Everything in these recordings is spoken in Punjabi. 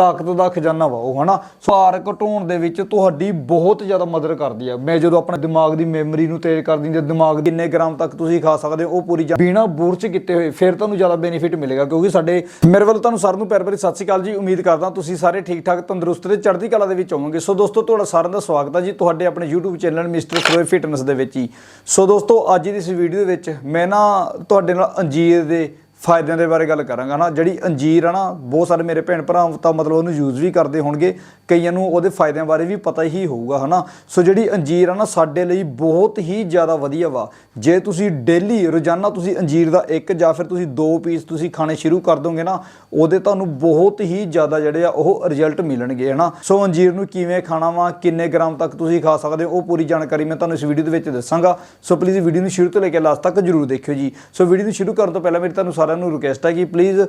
ਤਾਕਤ ਦਾ ਖਜ਼ਾਨਾ ਵਾ ਉਹ ਹਨਾ? ਭਾਰ ਘਟਾਉਣ ਦੇ ਵਿੱਚ ਤੁਹਾਡੀ ਬਹੁਤ ਜ਼ਿਆਦਾ ਮਦਦ ਕਰਦੀ ਆ। ਮੈਂ ਜਦੋਂ ਆਪਣੇ ਦਿਮਾਗ ਦੀ ਮੈਮਰੀ ਨੂੰ ਤੇਜ਼ ਕਰ ਦਿੰਦੀ ਦਿਮਾਗ ਦੀ ਇੰਨੇ ਗ੍ਰਾਮ ਤੱਕ ਤੁਸੀਂ ਖਾ ਸਕਦੇ ਹੋ, ਉਹ ਪੂਰੀ ਜਾਣ- ਬਿਨਾਂ ਕੀਤੇ ਹੋਏ, ਫਿਰ ਤੁਹਾਨੂੰ ਜ਼ਿਆਦਾ ਬੈਨੀਫਿਟ ਮਿਲੇਗਾ, ਕਿਉਂਕਿ ਸਾਡੇ ਮੇਰੇ ਵੱਲ ਤੁਹਾਨੂੰ ਸਾਰਿਆਂ ਨੂੰ ਪਿਆਰ ਭਰੀ ਸਤਿ ਸ਼੍ਰੀ ਅਕਾਲ ਜੀ, ਉਮੀਦ ਕਰਦਾ ਤੁਸੀਂ ਸਾਰੇ ਠੀਕ ਠਾਕ ਤੰਦਰੁਸਤ ਤੇ ਚੜ੍ਹਦੀ ਕਲਾ ਦੇ ਵਿੱਚ ਹੋਵੋਗੇ। ਸੋ ਦੋਸਤੋ, ਤੁਹਾਡਾ ਸਾਰਿਆਂ ਦਾ ਸਵਾਗਤ ਹੈ ਜੀ, ਤੁਹਾਡੇ ਆਪਣੇ YouTube channel mister Saroye fitness ਦੇ ਵਿੱਚ ਹੀ। ਸੋ ਦੋਸਤੋ, ਅੱਜ ਦੀ ਇਸ ਵੀਡੀਓ ਦੇ ਵਿੱਚ ਮੈਂ ਨਾ ਤੁਹਾਡੇ ਨਾਲ ਅੰਜੀਰ ਦੇ ਫਾਇਦਿਆਂ ਦੇ ਬਾਰੇ ਗੱਲ ਕਰਾਂਗਾ ਨਾ ਜਿਹੜੀ ਅੰਜੀਰ ਆ ਨਾ, ਬਹੁਤ ਸਾਰੇ ਮੇਰੇ ਭੈਣ ਭਰਾ ਤਾਂ ਮਤਲਬ ਉਹਨੂੰ ਯੂਜ਼ ਵੀ ਕਰਦੇ ਹੋਣਗੇ। ਕਈਆਂ ਨੂੰ ਉਹਦੇ ਫਾਇਦਿਆਂ ਬਾਰੇ ਵੀ ਪਤਾ ਹੀ ਹੋਊਗਾ, ਹਨਾ? ਸੋ ਜਿਹੜੀ ਅੰਜੀਰ ਆ ਨਾ, ਸਾਡੇ ਲਈ ਬਹੁਤ ਹੀ ਜ਼ਿਆਦਾ ਵਧੀਆ ਵਾ। ਜੇ ਤੁਸੀਂ ਡੇਲੀ ਰੋਜ਼ਾਨਾ ਤੁਸੀਂ ਅੰਜੀਰ ਦਾ ਇੱਕ ਜਾਂ ਫਿਰ ਤੁਸੀਂ ਦੋ ਪੀਸ ਤੁਸੀਂ ਖਾਣੇ ਸ਼ੁਰੂ ਕਰ ਦੋਗੇ ਨਾ, ਉਹਦੇ ਤੁਹਾਨੂੰ ਬਹੁਤ ਹੀ ਜ਼ਿਆਦਾ ਜਿਹੜੇ ਆ, ਉਹ ਰਿਜ਼ਲਟ ਮਿਲਣਗੇ, ਹਨਾ? ਸੋ ਅੰਜੀਰ ਨੂੰ ਕਿਵੇਂ ਖਾਣਾ ਵਾ, ਕਿੰਨੇ ਗ੍ਰਾਮ ਤੱਕ ਤੁਸੀਂ ਖਾ ਸਕਦੇ ਹੋ, ਉਹ ਪੂਰੀ ਜਾਣਕਾਰੀ ਮੈਂ ਤੁਹਾਨੂੰ ਇਸ ਵੀਡੀਓ ਦੇ ਵਿੱਚ ਦੱਸਾਂਗਾ। ਸੋ ਪਲੀਜ਼ ਵੀਡੀਓ ਨੂੰ ਸ਼ੁਰੂ ਤੋਂ ਲੈ ਕੇ ਲਾਸਟ ਤੱਕ ਜਰੂਰ ਦੇਖਿਓ ਜੀ। ਸੋ ਵੀਡੀਓ ਨੂੰ ਸ਼ੁਰੂ ਕਰਨ ਤੋਂ ਪਹਿਲਾਂ ਮੇਰੀ ਤੁਹਾਨੂੰ ਸਾਰਿਆਂ ਨੂੰ ਰਿਕੁਐਸਟ ਹੈ ਕਿ ਪਲੀਜ਼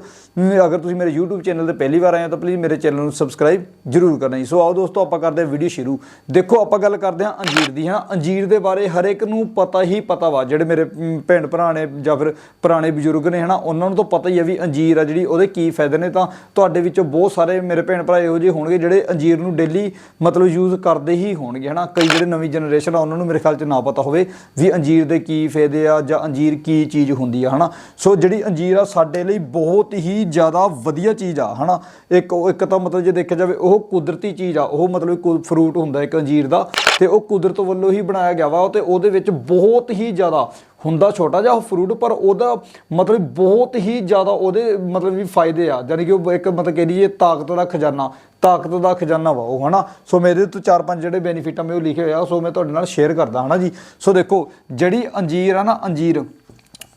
ਅਗਰ ਤੁਸੀਂ ਮੇਰੇ YouTube ਚੈਨਲ ਤੇ ਪਹਿਲੀ ਵਾਰ ਆਏ ਹੋ ਤਾਂ ਪਲੀਜ਼ ਮੇਰੇ ਚੈਨਲ ਨੂੰ ਸਬਸਕ੍ਰਾਈਬ ਜਰੂਰ ਕਰਨਾ ਜੀ। ਸੋ ਆਓ ਦੋਸਤੋ, ਆਪਾਂ ਕਰਦੇ ਹਾਂ ਵੀਡੀਓ ਸ਼ੁਰੂ। ਦੇਖੋ, ਆਪਾਂ ਗੱਲ ਕਰਦੇ ਹਾਂ ਅੰਜੀਰ ਦੀ, ਹਾਂ। ਅੰਜੀਰ ਦੇ ਬਾਰੇ ਹਰ ਇੱਕ ਨੂੰ ਪਤਾ ਹੀ ਪਤਾ ਵਾ। ਜਿਹੜੇ ਮੇਰੇ ਭੈਣ ਭਰਾ ਨੇ ਜਾਂ ਫਿਰ ਪੁਰਾਣੇ ਬਜ਼ੁਰਗ ਨੇ, ਹਨਾ, ਉਹਨਾਂ ਨੂੰ ਤਾਂ ਪਤਾ ਹੀ ਹੈ ਵੀ ਅੰਜੀਰ ਆ ਜਿਹੜੀ, ਉਹਦੇ ਕੀ ਫਾਇਦੇ ਨੇ। ਤਾਂ ਤੁਹਾਡੇ ਵਿੱਚੋਂ ਬਹੁਤ ਸਾਰੇ ਮੇਰੇ ਭੈਣ ਭਰਾ ਇਹੋ ਜਿਹੇ ਹੋਣਗੇ ਜਿਹੜੇ ਅੰਜੀਰ ਨੂੰ ਡੇਲੀ ਮਤਲਬ ਯੂਜ਼ ਕਰਦੇ ਹੀ ਹੋਣਗੇ, ਹਨਾ। ਕਈ ਜਿਹੜੇ ਨਵੀਂ ਜਨਰੇਸ਼ਨ ਆ, ਉਹਨਾਂ ਨੂੰ ਮੇਰੇ ਖਿਆਲ 'ਚ ਨਾ ਪਤਾ ਹੋਵੇ ਵੀ ਅੰਜੀਰ ਦੇ ਕੀ ਫਾਇਦੇ ਆ ਜਾਂ ਅੰਜੀਰ ਕੀ ਚੀਜ਼ ਹੁੰਦੀ ਆ, ਹਨਾ। ਸੋ ਜਿਹੜੀ ਅੰਜੀਰ ਆ, ਸਾਡੇ ਲਈ ਬਹੁਤ ਹੀ ਜ਼ਿਆਦਾ ਵਧੀਆ ਚੀਜ਼ ਆ, ਹਨਾ? ਇੱਕ ਉਹ- ਇੱਕ ਤਾਂ ਮਤਲਬ ਜੇ ਦੇਖਿਆ ਜਾਵੇ, ਉਹ ਕੁਦਰਤੀ ਚੀਜ਼ ਆ, ਉਹ ਮਤਲਬ ਫਰੂਟ ਹੁੰਦਾ ਇੱਕ ਅੰਜੀਰ ਦਾ, ਤੇ ਉਹ ਕੁਦਰਤ ਵੱਲੋਂ ਹੀ ਬਣਾਇਆ ਗਿਆ ਵਾ, ਤੇ ਉਹਦੇ ਵਿੱਚ ਬਹੁਤ ਹੀ ਜ਼ਿਆਦਾ ਹੁੰਦਾ ਛੋਟਾ ਜਿਹਾ ਫਰੂਟ ਪਰ ਉਹਦਾ ਮਤਲਬ ਬਹੁਤ ਹੀ ਜ਼ਿਆਦਾ ਉਹਦੇ ਮਤਲਬ ਵੀ ਫਾਇਦੇ ਆ ਯਾਨੀ ਕਿ ਉਹ ਇੱਕ ਮਤਲਬ ਕਹਿ ਲਈਏ ਤਾਕਤ ਦਾ ਖਜ਼ਾਨਾ, ਤਾਕਤ ਦਾ ਖਜ਼ਾਨਾ ਵਾ ਉਹ, ਹਨਾ? ਸੋ ਮੇਰੇ ਤੋਂ ਚਾਰ ਪੰਜ ਜਿਹੜੇ ਬੈਨੀਫਿਟ ਆ, ਮੈਂ ਉਹ ਲਿਖੇ ਹੋਇਆ ਸੋ ਮੈਂ ਤੁਹਾਡੇ ਨਾਲ ਸ਼ੇਅਰ ਕਰਦਾ, ਹਨਾ ਜੀ? ਸੋ ਦੇਖੋ, ਜਿਹੜੀ ਅੰਜੀਰ ਆ ਨਾ, ਅੰਜੀਰ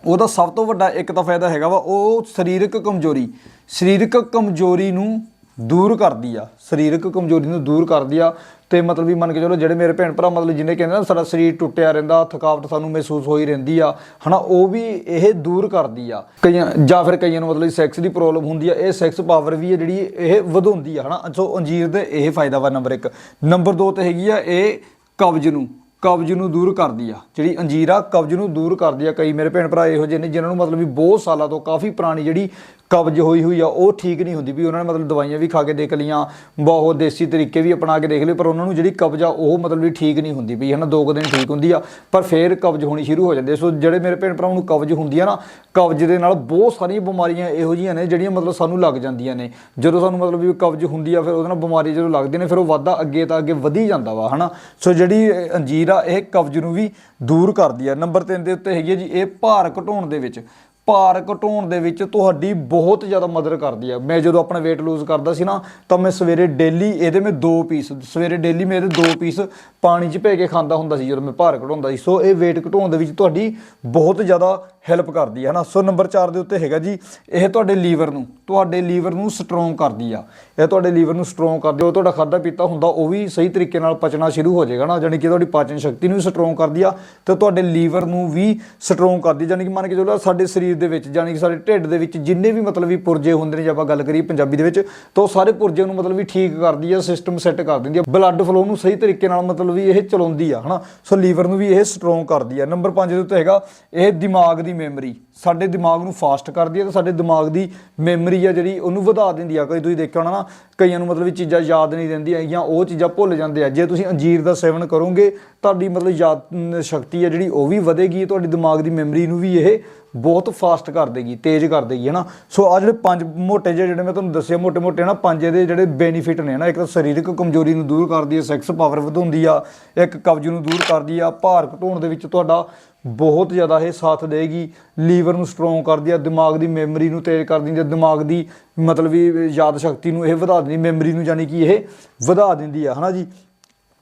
ਉਹਦਾ ਸਭ ਤੋਂ ਵੱਡਾ ਇੱਕ ਤਾਂ ਫਾਇਦਾ ਹੈਗਾ ਵਾ, ਉਹ ਸਰੀਰਕ ਕਮਜ਼ੋਰੀ। ਸਰੀਰਕ ਕਮਜ਼ੋਰੀ ਨੂੰ ਦੂਰ ਕਰਦੀ ਆ। ਸਰੀਰਕ ਕਮਜ਼ੋਰੀ ਨੂੰ ਦੂਰ ਕਰਦੀ ਆ ਤੇ ਮਤਲਬ ਵੀ ਮੰਨ ਕੇ ਚਲੋ ਜਿਹੜੇ ਮੇਰੇ ਭੈਣ ਭਰਾ ਮਤਲਬ ਜਿਹਨੇ ਕਹਿੰਦੇ ਨਾ ਸਾਡਾ ਸਰੀਰ ਟੁੱਟਿਆ ਰਹਿੰਦਾ, ਥਕਾਵਟ ਸਾਨੂੰ ਮਹਿਸੂਸ ਹੋਈ ਰਹਿੰਦੀ ਆ, ਹਨਾ, ਉਹ ਵੀ ਇਹ ਦੂਰ ਕਰਦੀ ਆ। ਕਈਆਂ ਜਾਂ ਫਿਰ ਕਈਆਂ ਨੂੰ ਮਤਲਬ ਸੈਕਸ ਦੀ ਪ੍ਰੋਬਲਮ ਹੁੰਦੀ ਆ, ਇਹ ਸੈਕਸ ਪਾਵਰ ਵੀ ਹੈ ਜਿਹੜੀ ਇਹ ਵਧਾਉਂਦੀ ਆ, ਹਨਾ। ਸੋ ਅੰਜੀਰ ਦੇ ਇਹ ਫਾਇਦਾ ਵਾ ਨੰਬਰ 1 ਨੰਬਰ 2 ਤੇ ਹੈਗੀ ਆ ਇਹ ਕਬਜ਼ ਨੂੰ। ਕਬਜ਼ ਨੂੰ ਦੂਰ ਕਰਦੀ ਆ। ਜਿਹੜੀ ਅੰਜੀਰ ਆ ਕਬਜ਼ ਨੂੰ ਦੂਰ ਕਰਦੀ ਆ, ਕਈ ਮੇਰੇ ਭੈਣ ਭਰਾ ਇਹੋ ਜਿਹੇ ਨੇ ਜਿਨ੍ਹਾਂ ਨੂੰ ਮਤਲਬ ਵੀ ਬਹੁਤ ਸਾਲਾਂ ਤੋਂ ਕਾਫੀ ਪੁਰਾਣੀ ਜਿਹੜੀ ਕਬਜ਼ ਹੋਈ ਹੋਈ ਆ, ਉਹ ਠੀਕ ਨਹੀਂ ਹੁੰਦੀ ਵੀ ਉਹਨਾਂ ਨੇ ਮਤਲਬ ਦਵਾਈਆਂ ਵੀ ਖਾ ਕੇ ਦੇਖ ਲਈਆਂ, ਬਹੁਤ ਦੇਸੀ ਤਰੀਕੇ ਵੀ ਅਪਣਾ ਕੇ ਦੇਖ ਲਏ, ਪਰ ਉਹਨਾਂ ਨੂੰ ਜਿਹੜੀ ਕਬਜ਼ ਆ, ਉਹ ਮਤਲਬ ਵੀ ਠੀਕ ਨਹੀਂ ਹੁੰਦੀ ਵੀ, ਹਨਾ, ਦੋ ਕੁ ਦਿਨ ਠੀਕ ਹੁੰਦੀ ਆ, ਪਰ ਫੇਰ ਕਬਜ਼ ਹੋਣੀ ਸ਼ੁਰੂ ਹੋ ਜਾਂਦੀ ਸੋ ਜਿਹੜੇ ਮੇਰੇ ਭੈਣ ਭਰਾਵਾਂ ਨੂੰ ਕਬਜ਼ ਹੁੰਦੀ ਆ ਨਾ, ਕਬਜ਼ ਦੇ ਨਾਲ ਬਹੁਤ ਸਾਰੀਆਂ ਬਿਮਾਰੀਆਂ ਇਹੋ ਜਿਹੀਆਂ ਨੇ, ਜਿਹੜੀਆਂ ਮਤਲਬ ਸਾਨੂੰ ਲੱਗ ਜਾਂਦੀਆਂ ਨੇ। ਜਦੋਂ ਸਾਨੂੰ ਮਤਲਬ ਵੀ ਕਬਜ਼ ਹੁੰਦੀ ਆ, ਫਿਰ ਉਹਦੇ ਨਾਲ ਬਿਮਾਰੀ ਜਦੋਂ ਲੱਗਦੀ ਨੇ, ਫਿਰ ਉਹ ਵਾਧਾ ਅੱਗੇ ਤਾਂ ਅੱਗੇ ਵਧੀ ਜਾਂਦਾ ਵਾ, ਹਨਾ। ਸੋ ਜਿਹੜੀ ਅੰਜੀਰ ਆ, ਇਹ ਕਬਜ਼ ਨੂੰ ਵੀ ਦੂਰ ਕਰਦੀ ਆ। ਨੰਬਰ 3 ਦੇ ਉੱਤੇ ਹੈਗੀ ਆ ਜੀ, ਇਹ ਭਾਰ ਘਟਾਉਣ ਦੇ ਵਿੱਚ। ਭਾਰ ਘਟਾਉਣ ਦੇ ਵਿੱਚ ਤੁਹਾਡੀ ਬਹੁਤ ਜ਼ਿਆਦਾ ਮਦਦ ਕਰਦੀ ਆ। ਮੈਂ ਜਦੋਂ ਆਪਣਾ weight lose ਕਰਦਾ ਸੀ ਨਾ, ਤਾਂ ਮੈਂ ਸਵੇਰੇ ਡੇਲੀ ਇਹਦੇ ਮੈਂ ਦੋ ਪੀਸ ਸਵੇਰੇ ਡੇਲੀ ਮੈਂ ਇਹਦੇ ਦੋ ਪੀਸ ਪਾਣੀ 'ਚ ਭੇ ਕੇ ਖਾਂਦਾ ਹੁੰਦਾ ਸੀ ਜਦੋਂ ਮੈਂ ਭਾਰ ਘਟਾਉਂਦਾ ਸੀ। ਸੋ ਇਹ weight ਘਟਾਉਣ ਦੇ ਵਿੱਚ ਤੁਹਾਡੀ ਬਹੁਤ ਜ਼ਿਆਦਾ ਹੈਲਪ ਕਰਦੀ ਹੈ ਨਾ ਸੋ ਨੰਬਰ 4 ਦੇ ਉੱਤੇ ਹੈਗਾ ਜੀ, ਇਹ ਤੁਹਾਡੇ ਲੀਵਰ ਨੂੰ, ਤੁਹਾਡੇ ਲੀਵਰ ਨੂੰ ਸਟਰੋਂਗ ਕਰਦੀ ਆ। ਇਹ ਤੁਹਾਡੇ ਲੀਵਰ ਨੂੰ ਸਟਰੋਂਗ ਕਰਦੀ ਉਹ ਤੁਹਾਡਾ ਖਾਦਾ ਪੀਤਾ ਹੁੰਦਾ, ਉਹ ਵੀ ਸਹੀ ਤਰੀਕੇ ਨਾਲ ਪਚਣਾ ਸ਼ੁਰੂ ਹੋ ਜਾਏਗਾ ਨਾ ਜਾਣੀ ਕਿ ਤੁਹਾਡੀ ਪਾਚਨ ਸ਼ਕਤੀ ਨੂੰ ਵੀ ਸਟਰੋਂਗ ਕਰਦੀ ਆ ਤੇ ਤੁਹਾਡੇ ਲੀਵਰ ਨੂੰ ਵੀ ਸਟਰੋਂਗ ਕਰਦੀ ਜਾਣੀ ਕਿ ਮੰਨ ਕੇ ਚਲੋ ਸਾਡੇ ਸਰੀਰ ਦੇ ਵਿੱਚ, ਜਾਣੀ ਕਿ ਸਾਡੇ ਢਿੱਡ ਦੇ ਵਿੱਚ ਜਿੰਨੇ ਵੀ ਮਤਲਬ ਵੀ ਪੁਰਜੇ ਹੁੰਦੇ ਨੇ, ਜੇ ਆਪਾਂ ਗੱਲ ਕਰੀਏ ਪੰਜਾਬੀ ਦੇ ਵਿੱਚ, ਤਾਂ ਉਹ ਸਾਰੇ ਪੁਰਜੇ ਨੂੰ ਮਤਲਬ ਵੀ ਠੀਕ ਕਰਦੀ ਆ ਸਿਸਟਮ ਸੈੱਟ ਕਰ ਦਿੰਦੀ ਆ। ਬਲੱਡ ਫਲੋ ਨੂੰ ਸਹੀ ਤਰੀਕੇ ਨਾਲ ਮਤਲਬ ਵੀ ਇਹ ਚਲਾਉਂਦੀ ਆ, ਹਨਾ? ਸੋ ਲੀਵਰ ਨੂੰ ਵੀ ਇਹ ਸਟਰੋਂਗ ਕਰਦੀ ਆ। ਨੰਬਰ 5 ਦੇ ਉੱਤੇ ਹੈਗਾ, ਇਹ ਦਿਮਾਗ ਦੀ ਮੈਮਰੀ ਸਾਡੇ ਦਿਮਾਗ ਨੂੰ ਫਾਸਟ ਕਰਦੀ ਹੈ ਤੇ ਸਾਡੇ ਦਿਮਾਗ ਦੀ ਮੈਮਰੀ ਆ ਜਿਹੜੀ ਉਹਨੂੰ ਵਧਾ ਦਿੰਦੀ ਆ। ਕਈ ਤੁਸੀਂ ਦੇਖਿਆ ਹੋਣਾ ਨਾ, ਕਈਆਂ ਨੂੰ ਮਤਲਬ ਇਹ ਚੀਜ਼ਾਂ ਯਾਦ ਨਹੀਂ ਰਹਿੰਦੀਆਂ ਜਾਂ ਉਹ ਚੀਜ਼ਾਂ ਭੁੱਲ ਜਾਂਦੇ ਆ। ਜੇ ਤੁਸੀਂ ਅੰਜੀਰ ਦਾ ਸੇਵਨ ਕਰੋਗੇ, ਤੁਹਾਡੀ ਮਤਲਬ ਯਾਦ ਸ਼ਕਤੀ ਆ ਜਿਹੜੀ ਉਹ ਵੀ ਵਧੇਗੀ ਤੁਹਾਡੇ ਦਿਮਾਗ ਦੀ ਮੈਮਰੀ ਨੂੰ ਵੀ ਇਹ ਬਹੁਤ ਫਾਸਟ ਕਰ ਦੇਗੀ, ਤੇਜ਼ ਕਰ ਦੇਗੀ, ਹੈਨਾ? ਸੋ ਆ ਜਿਹੜੇ ਪੰਜ ਮੋਟੇ ਜਿਹੜੇ ਮੈਂ ਤੁਹਾਨੂੰ ਦੱਸਿਆ ਮੋਟੇ ਮੋਟੇ ਨਾ, ਪੰਜ ਇਹਦੇ ਜਿਹੜੇ ਬੈਨੀਫਿਟ ਨੇ ਨਾ ਇੱਕ ਤਾਂ ਸਰੀਰਕ ਕਮਜ਼ੋਰੀ ਨੂੰ ਦੂਰ ਕਰਦੀ ਹੈ ਸੈਕਸ ਪਾਵਰ ਵਧਾਉਂਦੀ ਆ, ਇੱਕ ਕਬਜ਼ ਨੂੰ ਦੂਰ ਕਰਦੀ ਆ, ਭਾਰ ਘਟਾਉਣ ਦੇ ਵਿੱਚ ਤੁਹਾਡਾ ਬਹੁਤ ਜ਼ਿਆਦਾ ਇਹ ਸਾਥ ਦੇਗੀ ਲੀਵ ਲੀਵਰ ਨੂੰ ਸਟਰੋਂਗ ਕਰਦੀ ਆ, ਦਿਮਾਗ ਦੀ ਮੈਮਰੀ ਨੂੰ ਤੇਜ਼ ਕਰ ਦਿੰਦੀ ਆ ਦਿਮਾਗ ਦੀ ਮਤਲਬ ਵੀ ਯਾਦ ਸ਼ਕਤੀ ਨੂੰ ਇਹ ਵਧਾ ਦਿੰਦੀ ਮੈਮਰੀ ਨੂੰ ਯਾਨੀ ਕਿ ਇਹ ਵਧਾ ਦਿੰਦੀ ਆ, ਹਨਾ ਜੀ?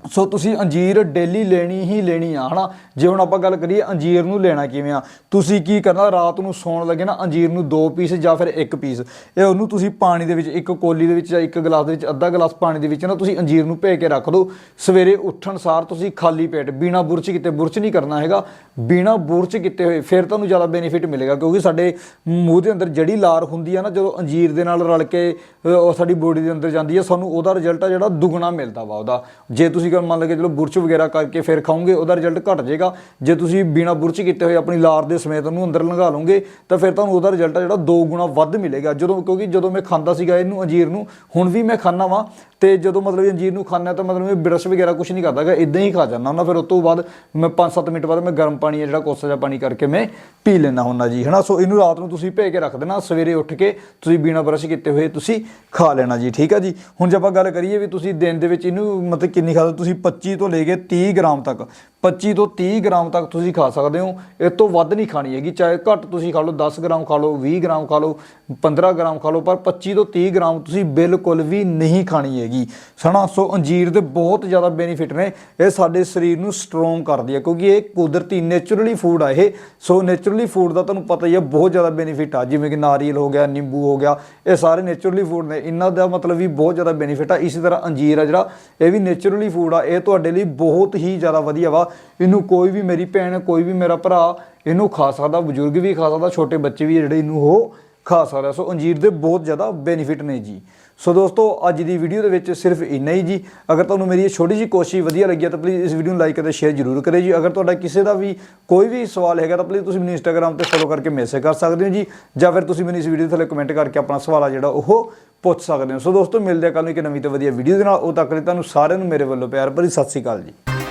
ਸੋ ਤੁਸੀਂ ਅੰਜੀਰ ਡੇਲੀ ਲੈਣੀ ਹੀ ਲੈਣੀ ਆ, ਹਨਾ? ਜੇ ਹੁਣ ਆਪਾਂ ਗੱਲ ਕਰੀਏ ਅੰਜੀਰ ਨੂੰ ਲੈਣਾ ਕਿਵੇਂ ਆ, ਤੁਸੀਂ ਕੀ ਕਰਨਾ? ਰਾਤ ਨੂੰ ਸੌਣ ਲੱਗੇ ਨਾ, ਅੰਜੀਰ ਨੂੰ ਦੋ ਪੀਸ ਜਾਂ ਫਿਰ ਇੱਕ ਪੀਸ। ਇਹ ਉਹਨੂੰ ਤੁਸੀਂ ਪਾਣੀ ਦੇ ਵਿੱਚ, ਇੱਕ ਕੋਲੀ ਦੇ ਵਿੱਚ ਜਾਂ ਇੱਕ ਗਲਾਸ ਦੇ ਵਿੱਚ, ਅੱਧਾ ਗਲਾਸ ਪਾਣੀ ਦੇ ਵਿੱਚ ਨਾ ਤੁਸੀਂ ਅੰਜੀਰ ਨੂੰ ਭੇ ਕੇ ਰੱਖ ਦਿਓ। ਸਵੇਰੇ ਉੱਠਣ ਸਾਰ ਤੁਸੀਂ ਖਾਲੀ ਪੇਟ, ਬਿਨਾ ਬੁਰਚ ਕੀਤੇ ਬੁਰਚ ਨਹੀਂ ਕਰਨਾ ਹੈਗਾ। ਬਿਨਾ ਬੁਰਚ ਕੀਤੇ ਹੋਏ ਫਿਰ ਤੁਹਾਨੂੰ ਜ਼ਿਆਦਾ ਬੈਨੀਫਿਟ ਮਿਲੇਗਾ, ਕਿਉਂਕਿ ਸਾਡੇ ਮੂੰਹ ਦੇ ਅੰਦਰ ਜਿਹੜੀ ਲਾਰ ਹੁੰਦੀ ਆ ਨਾ, ਜਦੋਂ ਅੰਜੀਰ ਦੇ ਨਾਲ ਰਲ ਕੇ ਉਹ ਸਾਡੀ ਬੋਡੀ ਦੇ ਅੰਦਰ ਜਾਂਦੀ ਆ, ਸਾਨੂੰ ਉਹਦਾ ਰਿਜ਼ਲਟ ਆ ਜਿਹੜਾ ਦੁੱਗਣਾ ਮਿਲਦਾ ਵਾ ਉਹਦਾ। ਜੇ ਤੁਸੀਂ ਗੱਲ ਮੰਨ ਲਓ ਕਿ ਚਲੋ ਬੁਰਚ ਵਗੈਰਾ ਕਰਕੇ ਫਿਰ ਖਾਓਗੇ, ਉਹਦਾ ਰਿਜ਼ਲਟ ਘਟ ਜਾਏਗਾ। ਜੇ ਤੁਸੀਂ ਬਿਨਾ ਬੁਰਚ ਕੀਤੇ ਹੋਏ ਆਪਣੀ ਲਾਰ ਦੇ ਸਮੇਤ ਉਹਨੂੰ ਅੰਦਰ ਲੰਘਾ ਲਓਗੇ, ਤਾਂ ਫਿਰ ਤੁਹਾਨੂੰ ਉਹਦਾ ਰਿਜ਼ਲਟ ਜਿਹੜਾ ਦੋ ਗੁਣਾ ਵੱਧ ਮਿਲੇਗਾ। ਜਦੋਂ, ਕਿਉਂਕਿ ਜਦੋਂ ਮੈਂ ਖਾਂਦਾ ਸੀਗਾ ਇਹਨੂੰ, ਅੰਜੀਰ ਨੂੰ, ਹੁਣ ਵੀ ਮੈਂ ਖਾਂਦਾ ਵਾਂ, ਤੇ ਜਦੋਂ ਮਤਲਬ ਇਹ ਅੰਜੀਰ ਨੂੰ ਖਾਂਦਾ ਤਾਂ ਮਤਲਬ ਇਹ ਬਰਸ਼ ਵਗੈਰਾ ਕੁਝ ਨਹੀਂ ਕਰਦਾਗਾ ਇਦਾਂ ਹੀ ਖਾ ਜਾਂਦਾ ਹੁੰਦਾ। ਫਿਰ ਉਸ ਤੋਂ ਬਾਅਦ ਮੈਂ 5-7 ਮਿੰਟ ਬਾਅਦ ਮੈਂ ਗਰਮ ਪਾਣੀ ਹੈ ਜਿਹੜਾ ਕੋਸਾ ਜਿਹਾ ਪਾਣੀ ਕਰਕੇ ਮੈਂ ਪੀ ਲੈਂਦਾ ਹੁੰਦਾ ਜੀ, ਹਨਾ? ਸੋ ਇਹਨੂੰ ਰਾਤ ਨੂੰ ਤੁਸੀਂ ਭੇ ਕੇ ਰੱਖ ਦੇਣਾ, ਸਵੇਰੇ ਉੱਠ ਕੇ ਤੁਸੀਂ ਬਿਨਾ ਬਰਸ਼ ਕੀਤੇ ਹੋਏ ਤੁਸੀਂ ਖਾ ਲੈਣਾ ਜੀ, ਠੀਕ ਆ ਜੀ? ਹੁਣ ਜੇ ਆਪਾਂ ਗੱਲ ਕਰੀਏ ਵੀ ਤੁਸੀਂ ਦਿਨ ਦੇ ਵਿੱਚ ਇਹਨੂੰ ਮਤਲਬ ਕਿੰਨੀ ਖਾ ਤੁਸੀਂ 25 ਤੋਂ ਲੈ ਕੇ 30 ਗ੍ਰਾਮ ਤੱਕ 25 ਤੋਂ 30 ਗ੍ਰਾਮ ਤੱਕ ਤੁਸੀਂ ਖਾ ਸਕਦੇ ਹੋ। ਇਹ ਤੋਂ ਵੱਧ ਨਹੀਂ ਖਾਣੀ ਹੈਗੀ। ਚਾਹੇ ਘੱਟ ਤੁਸੀਂ ਖਾ ਲਓ 10 ਗ੍ਰਾਮ ਖਾ ਲਓ 20 ਗ੍ਰਾਮ ਖਾ ਲਓ 15 ਗ੍ਰਾਮ ਖਾ ਲਓ, ਪਰ 25 ਤੋਂ 30 ਗ੍ਰਾਮ ਤੁਸੀਂ ਬਿਲਕੁਲ ਵੀ ਨਹੀਂ ਖਾਣੀ ਹੈਗੀ। ਸਣਾ ਸੋ ਅੰਜੀਰ ਦੇ ਬਹੁਤ ਜ਼ਿਆਦਾ ਬੈਨੀਫਿਟ ਨੇ। ਇਹ ਸਾਡੇ ਸਰੀਰ ਨੂੰ ਸਟਰੋਂਗ ਕਰਦੀ ਹੈ, ਕਿਉਂਕਿ ਇਹ ਕੁਦਰਤੀ ਨੇਚਰਲੀ ਫੂਡ ਆ ਇਹ। ਸੋ ਨੇਚਰਲੀ ਫੂਡ ਦਾ ਤੁਹਾਨੂੰ ਪਤਾ ਹੀ ਹੈ ਬਹੁਤ ਜ਼ਿਆਦਾ ਬੈਨੀਫਿਟ ਆ। ਜਿਵੇਂ ਕਿ ਨਾਰੀਅਲ ਹੋ ਗਿਆ, ਨਿੰਬੂ ਹੋ ਗਿਆ, ਇਹ ਸਾਰੇ ਨੇਚਰਲੀ ਫੂਡ ਨੇ। ਇਹਨਾਂ ਦਾ ਮਤਲਬ ਵੀ ਬਹੁਤ ਜ਼ਿਆਦਾ ਬੈਨੀਫਿਟ ਆ। ਇਸੇ ਤਰ੍ਹਾਂ ਅੰਜੀਰ ਆ ਜਿਹੜਾ, ਇਹ ਵੀ ਨੇਚਰਲੀ ਫੂਡ ਆ। ਇਹ ਤੁਹਾਡੇ ਲਈ ਬਹੁਤ ਹੀ ਜ਼ਿਆਦਾ ਵਧੀਆ ਵਾ। ਇਹਨੂੰ ਕੋਈ ਵੀ ਮੇਰੀ ਭੈਣ, ਕੋਈ ਵੀ ਮੇਰਾ ਭਰਾ ਇਹਨੂੰ ਖਾ ਸਕਦਾ, ਬਜ਼ੁਰਗ ਵੀ ਖਾ ਸਕਦਾ, ਛੋਟੇ ਬੱਚੇ ਵੀ ਜਿਹੜੇ ਇਹਨੂੰ ਉਹ ਖਾ ਸਕਦਾ। ਸੋ ਅੰਜੀਰ ਦੇ ਬਹੁਤ ਜ਼ਿਆਦਾ ਬੈਨੀਫਿਟ ਨੇ ਜੀ। ਸੋ ਦੋਸਤੋ, ਅੱਜ ਦੀ ਵੀਡੀਓ ਦੇ ਵਿੱਚ ਸਿਰਫ ਇੰਨਾ ਹੀ ਜੀ। ਅਗਰ ਤੁਹਾਨੂੰ ਮੇਰੀ ਇਹ ਛੋਟੀ ਜੀ ਕੋਸ਼ਿਸ਼ ਵਧੀਆ ਲੱਗੀ ਹੈ ਤਾਂ ਪਲੀਜ਼ ਇਸ ਵੀਡੀਓ ਨੂੰ ਲਾਈਕ ਅਤੇ ਸ਼ੇਅਰ ਜ਼ਰੂਰ ਕਰਿਓ ਜੀ। ਅਗਰ ਤੁਹਾਡਾ ਕਿਸੇ ਦਾ ਵੀ ਕੋਈ ਵੀ ਸਵਾਲ ਹੈਗਾ, ਤਾਂ ਪਲੀਜ਼ ਤੁਸੀਂ ਮੈਨੂੰ ਇੰਸਟਾਗ੍ਰam ਤੇ ਫੋਲੋ ਕਰਕੇ ਮੈਸੇਜ ਕਰ ਸਕਦੇ ਹੋ ਜੀ। ਜਾਂ ਫਿਰ ਤੁਸੀਂ ਮੈਨੂੰ ਇਸ ਵੀਡੀਓ ਥੱਲੇ ਕਮੈਂਟ ਕਰਕੇ ਆਪਣਾ ਸਵਾਲ ਆ ਜਿਹੜਾ, ਉਹ ਪੁੱਛ ਸਕਦੇ ਹੋ। ਸੋ ਦੋਸਤੋ, ਮਿਲਦੇ ਆ ਕੱਲ ਨੂੰ ਇੱਕ ਨਵੀਂ ਤੇ ਵਧੀਆ ਵੀਡੀਓ ਦੇ ਨਾਲ। ਉਹ ਤੱਕ ਲਈ ਤੁਹਾਨੂੰ ਸਾਰਿਆਂ ਨੂੰ ਮੇਰੇ ਵੱਲੋਂ ਪਿਆਰ ਭਰੀ ਸਤਿ ਸ਼੍ਰੀ ਅਕਾਲ ਜੀ।